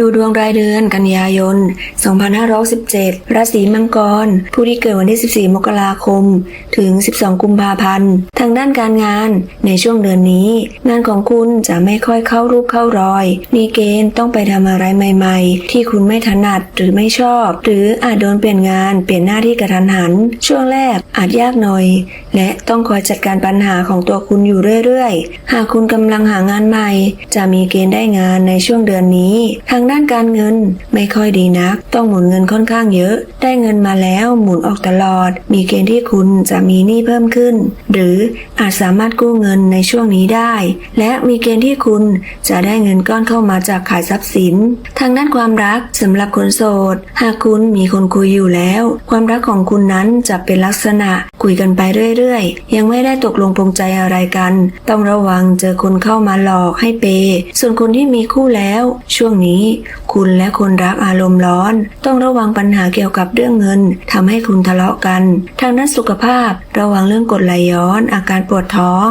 ดูดวงรายเดือนกันยายน 2517 ราศีมังกร ผู้ที่เกิดวันที่ 14 มกราคม ถึง 12 กุมภาพันธ์ ทางด้านการงานในช่วงเดือนนี้ งานของคุณจะไม่ค่อยเข้ารูปเข้ารอย มีเกณฑ์ต้องไปทำอะไรใหม่ๆ ที่คุณไม่ถนัดหรือไม่ชอบ หรืออาจโดนเปลี่ยนงานเปลี่ยนหน้าที่กระทันหัน ช่วงแรกอาจยากหน่อย และต้องคอยจัดการปัญหาของตัวคุณอยู่เรื่อยๆ หากคุณกำลังหางานใหม่ จะมีเกณฑ์ได้งานในช่วงเดือนนี้ทางด้านการเงินไม่ค่อยดีนัก ต้องหมุนเงินค่อนข้างเยอะ ได้เงินมาแล้วหมุนออกตลอด มีเกณฑ์ที่คุณจะมีหนี้เพิ่มขึ้น หรืออาจสามารถกู้เงินในช่วงนี้ได้ และมีเกณฑ์ที่คุณจะได้เงินก้อนเข้ามาจากขายทรัพย์สิน ทางด้านความรักสำหรับคนโสด หากคุณมีคนคุยอยู่แล้ว ความรักของคุณนั้นจะเป็นลักษณะคุยกันไปเรื่อยๆ ยังไม่ได้ตกลงปรงใจอะไรกัน ต้องระวังเจอคนเข้ามาหลอกให้เปย์ส่วนคนที่มีคู่แล้ว ช่วงนี้คุณและคนรักอารมณ์ร้อน ต้องระวังปัญหาเกี่ยวกับเรื่องเงินทำให้คุณทะเลาะกัน ทางด้านสุขภาพ ระวังเรื่องกดไหลย้อน อาการปวดท้อง